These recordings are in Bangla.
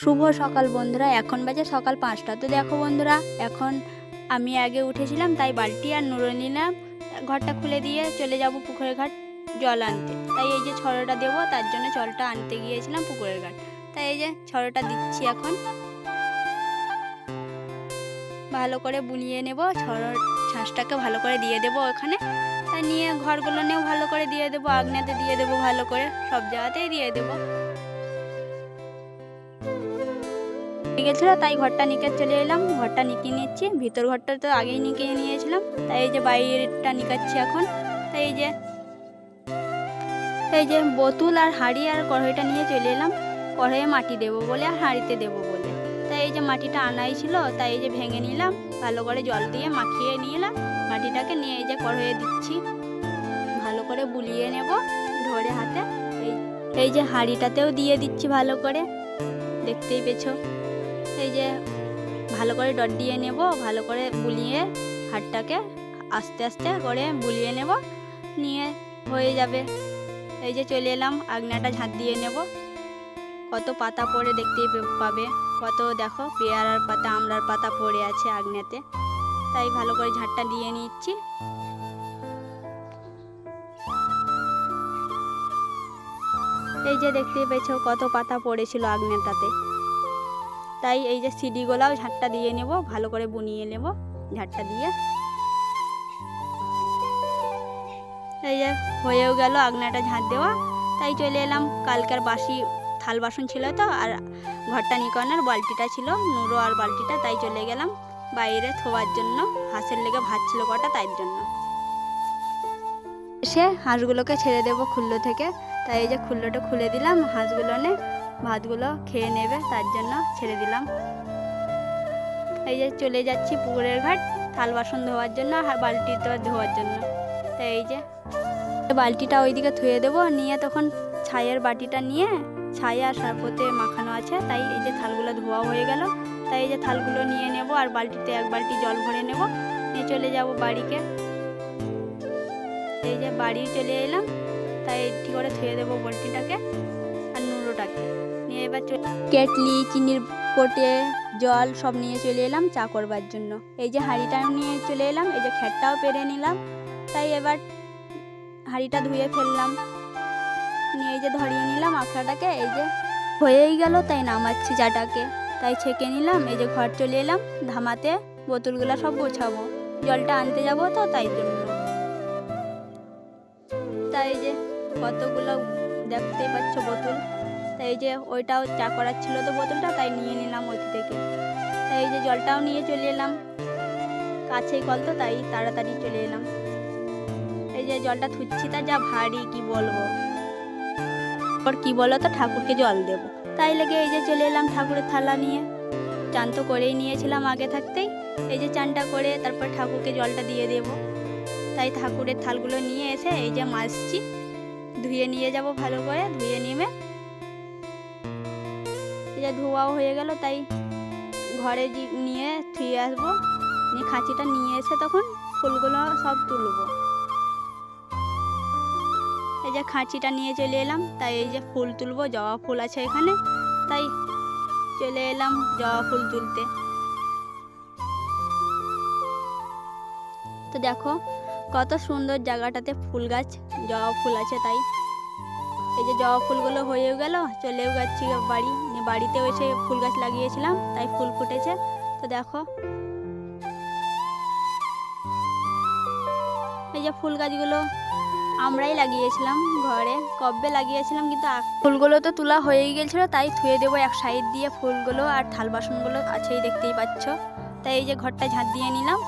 শুভ সকাল বন্ধুরা, এখন বাজে সকাল পাঁচটা। তো দেখো বন্ধুরা, এখন আমি আগে উঠেছিলাম, তাই বালতি আর নুড়ো নিলাম, ঘরটা খুলে দিয়ে চলে যাব পুকুরের ঘাট জল আনতে। তাই এই যে ছড়টা দেবো, তার জন্য জলটা আনতে গিয়েছিলাম পুকুরের ঘাট। তাই এই যে ছড়টা দিচ্ছি এখন। ভালো করে বুলিয়ে নেব ছড় ছাঁচটাকে ভালো করে দিয়ে দেবো ওখানে। তা নিয়ে ঘরগুলো নিয়েও ভালো করে দিয়ে দেবো আগনাতে দিয়ে দেবো ভালো করে, সব জায়গাতেই দিয়ে দেবো। গেছিল, তাই ঘরটা নিকে চলে এলাম। ঘরটা নিকিয়ে নিচ্ছি, ভিতর ঘরটা তো আগেই নিকিয়ে নিয়েছিলাম। তাই এই যে বাইরেটা নিকাচ্ছি এখন। তাই এই যে এই যে বোতল আর হাঁড়ি আর কড়াইটা নিয়ে চলে এলাম। কড়াইয়ে মাটি দেবো বলে আর হাঁড়িতে দেবো বলে। তাই এই যে মাটিটা আনাই ছিল, তাই এই যে ভেঙে নিলাম। ভালো করে জল দিয়ে মাখিয়ে নিলাম। মাটিটাকে নিয়ে এই যে কড়াইয়ে দিচ্ছি। ভালো করে বুলিয়ে নেব ধরে হাতে। এই এই যে হাঁড়িটাতেও দিয়ে দিচ্ছি ভালো করে। দেখতেই পেছো এই যে ভালো করে ডট দিয়ে নেব, ভালো করে বুলিয়ে হাটটাকে আস্তে আস্তে করে বুলিয়ে নেব, নিয়ে হয়ে যাবে। এই যে চলে এলাম আগনাটা ঝাঁট দিয়ে নেব। কত পাতা পড়ে দেখতে পাবে। কত দেখো, পেয়ারার পাতা, আমড়ার পাতা পড়ে আছে আগনাতে তাই ভালো করে ঝাঁটটা দিয়ে নিচ্ছি। এই যে দেখতে পেয়েছ, কত পাতা পড়েছিল আগনাটাতে তাই এই যে সিডিগুলাও ঝাঁটটা দিয়ে নেব, ভালো করে বুনিয়ে নেব ঝাঁটটা দিয়ে। এই যে হয়েও গেল আগনাটা ঝাঁট দেওয়া, তাই চলে এলাম। কালকার বাসি থাল বাসন ছিল তো, আর ঘরটা নিকনের বালতিটা ছিল নুরো আর বালতিটা, তাই চলে গেলাম বাইরে থোয়ার জন্য। হাঁসের লেগে ভাত ছিল কটা, তাই জন্য। এসে হাঁসগুলোকে ছেড়ে দেবো খুল্লো থেকে, তাই এই যে খুল্লোটা খুলে দিলাম হাঁসগুলো নে ভাতগুলো খেয়ে নেবে, তার জন্য ছেড়ে দিলাম। এই যে চলে যাচ্ছি পুকুরের ঘাট, থাল বাসন ধোয়ার জন্য আর বালতিটা ধোয়ার জন্য। তাই এই যে, বালতিটা ওইদিকে ধুয়ে দেবো, নিয়ে তখন ছাইয়ের বাটিটা নিয়ে ছাই আর সারপোতে মাখানো আছে, তাই এই যে থালগুলো ধোয়া হয়ে গেল। তাই এই যে থালগুলো নিয়ে নেব আর বালতিতে এক বালতি জল ভরে নেব, নিয়ে চলে যাব বাড়িকে এই যে বাড়ি চলে এলাম, তাই ঠিক করে ধুয়ে দেবো নিয়ে এবার কেটলি, চিনির কোটে জল সব নিয়ে চলে এলাম চা করবার জন্য। এই যে হাঁড়িটাও নিয়ে চলে এলাম, এই যে খ্যাটটাও পেরে নিলাম। তাই এবার হাঁড়িটা ধুয়ে ফেললাম। নিয়ে এই যে ধরিয়ে নিলাম আখড়াটাকে, এই যে হয়েই গেল তাই নামাচ্ছি চাটাকে। তাই ছেঁকে নিলাম, এই যে ঘর চলে এলাম, ধামাতে বোতলগুলো সব গোছাবো। জলটা আনতে যাব তো তাই জন্য। তাই যে কতগুলো দেখতেই পাচ্ছ বোতল। তাই এই যে ওইটাও চা করার ছিল তো বোতলটা, তাই নিয়ে নিলাম ওই থেকে। তাই এই যে জলটাও নিয়ে চলে এলাম। কাছেই কল তো, তাই তাড়াতাড়ি চলে এলাম। এই যে জলটা থুচ্ছি তা যা ভারী, কি বলব? ওর কি বলো তো ঠাকুরকে জল দেব। তাই লেগে এই যে চলে এলাম ঠাকুরের থালা নিয়ে। চান তো করেই নিয়েছিলাম আগে থাকতেই। এই যে চানটা করে তারপর ঠাকুরকে জলটা দিয়ে দেব। তাই ঠাকুরের থালগুলো নিয়ে এসে এই যে মাজছি ধুয়ে নিয়ে যাব ভালো করে, ধুয়ে নিয়ে যে ধোয়াও হয়ে গেল, তাই ঘরে নিয়ে ধুয়ে আসব। নিয়ে খাঁচিটা নিয়ে এসে তখন ফুলগুলো সব তুলবো। এই যে খাঁচিটা নিয়ে চলে এলাম, তাই এই যে ফুল তুলবো, জবা ফুল আছে এখানে, তাই চলে এলাম জবা ফুল তুলতে। তো দেখো কত সুন্দর জায়গাটাতে ফুল গাছ, জবা ফুল আছে তাই। এই যে জবা ফুলগুলো হয়েও গেল, চলেও যাচ্ছি বাড়ি। বাড়িতেও এসে ফুল গাছ লাগিয়েছিলাম, তাই ফুল ফুটেছে। তো দেখো। এই যে ফুল গাছগুলো আমরাই লাগিয়েছিলাম ঘরে, কবে লাগিয়েছিলাম কিন্তু ফুলগুলো তো তোলা হয়েই গেছিল, তাই থুয়ে দেবো এক সাইড দিয়ে ফুলগুলো আর থাল বাসনগুলো আছেই দেখতেই পাচ্ছ। তাই এই যে ঘরটা ঝাঁট দিয়ে নিলাম।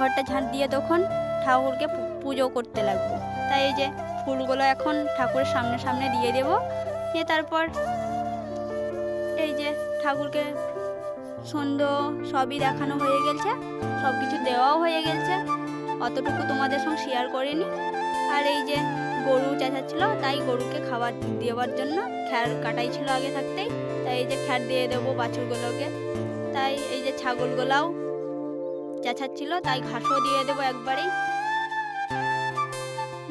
ঘরটা ঝাঁট দিয়ে তখন ঠাকুরকে পুজো করতে লাগবো। তাই এই যে ফুলগুলো এখন ঠাকুরের সামনে সামনে দিয়ে দেবো। দিয়ে তারপর ঠাকুরকে সুন্দর সবই দেখানো হয়ে গেছে সব কিছু দেওয়াও হয়ে গেছে অতটুকু তোমাদের সঙ্গে শেয়ার করিনি। আর এই যে গরু চেঁচাচ্ছিল, তাই গরুকে খাবার দেওয়ার জন্য খ্যার কাটাই ছিল আগে থাকতেই। তাই এই যে খ্যার দিয়ে দেবো বাছুরগুলোকে। তাই এই যে ছাগলগুলাও চেঁচাচ্ছিল, তাই ঘাসও দিয়ে দেবো একবারেই।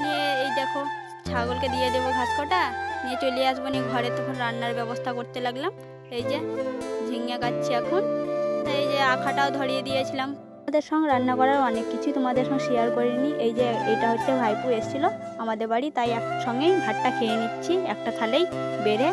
নিয়ে এই দেখো, ছাগলকে দিয়ে দেবো ঘাস কটা। নিয়ে চলে আসব, নিয়ে ঘরে তখন রান্নার ব্যবস্থা করতে লাগলাম। এই যে ঝিঙে কাটছি এখন। এই যে আখাটাও ধরিয়ে দিয়েছিলাম। আমাদের সঙ্গে রান্না করার অনেক কিছুই তোমাদের সঙ্গে শেয়ার করিনি। এই যে এটা হচ্ছে ভাইপু এসেছিল আমাদের বাড়ি, তাই একসঙ্গেই ভাতটা খেয়ে নিচ্ছি। একটা থালেই বেড়ে